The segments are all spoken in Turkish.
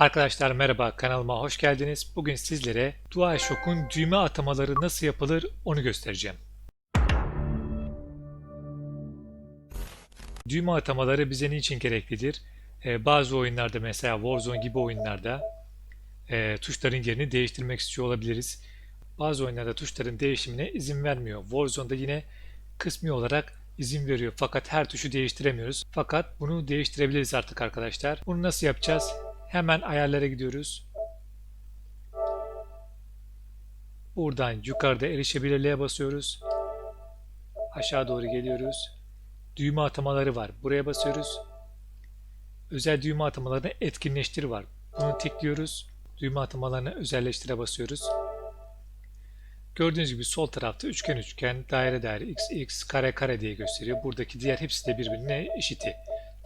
Arkadaşlar merhaba kanalıma hoş geldiniz. Bugün sizlere DualShock'un düğme atamaları nasıl yapılır onu göstereceğim. Düğme atamaları bize niçin gereklidir? Ee, bazı oyunlarda mesela Warzone gibi oyunlarda e, tuşların yerini değiştirmek istiyor olabiliriz. Bazı oyunlarda tuşların değişimine izin vermiyor. Warzone'da yine kısmi olarak izin veriyor. Fakat her tuşu değiştiremiyoruz. Fakat bunu değiştirebiliriz artık arkadaşlar. Bunu nasıl yapacağız? Hemen ayarlara gidiyoruz. Buradan yukarıda erişebilirliğe basıyoruz. Aşağı doğru geliyoruz. Düğme atamaları var. Buraya basıyoruz. Özel düğme atamalarını etkinleştir var. Bunu tıklıyoruz. Düğme atamalarını özelleştire basıyoruz. Gördüğünüz gibi sol tarafta üçgen üçgen, daire daire, x x, kare kare diye gösteriyor. Buradaki diğer hepsi de birbirine eşiti.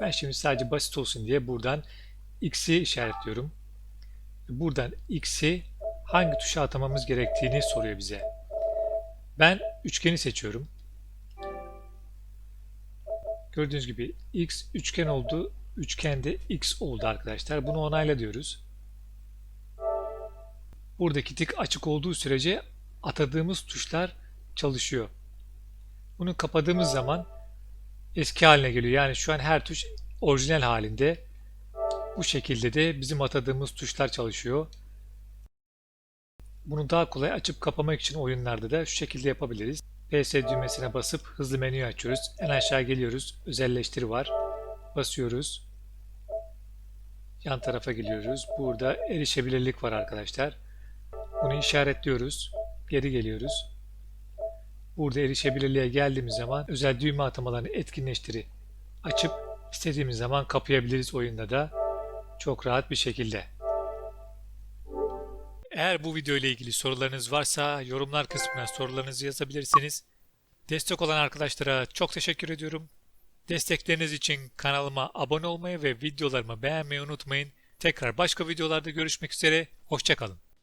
Ben şimdi sadece basit olsun diye buradan x'i işaretliyorum. Buradan x'i hangi tuşa atamamız gerektiğini soruyor bize. Ben üçgeni seçiyorum. Gördüğünüz gibi x üçgen oldu. Üçgende x oldu arkadaşlar. Bunu onayla diyoruz. Buradaki tik açık olduğu sürece atadığımız tuşlar çalışıyor. Bunu kapadığımız zaman eski haline geliyor. Yani şu an her tuş orijinal halinde. Bu şekilde de bizim atadığımız tuşlar çalışıyor. Bunu daha kolay açıp kapamak için oyunlarda da şu şekilde yapabiliriz. PS düğmesine basıp hızlı menüyü açıyoruz. En aşağı geliyoruz. Özelleştir var. Basıyoruz. Yan tarafa geliyoruz. Burada erişebilirlik var arkadaşlar. Bunu işaretliyoruz. Geri geliyoruz. Burada erişebilirliğe geldiğimiz zaman özel düğme atamalarını etkinleştiri açıp istediğimiz zaman kapayabiliriz oyunda da çok rahat bir şekilde. Eğer bu video ile ilgili sorularınız varsa yorumlar kısmına sorularınızı yazabilirsiniz. Destek olan arkadaşlara çok teşekkür ediyorum. Destekleriniz için kanalıma abone olmayı ve videolarımı beğenmeyi unutmayın. Tekrar başka videolarda görüşmek üzere. Hoşçakalın.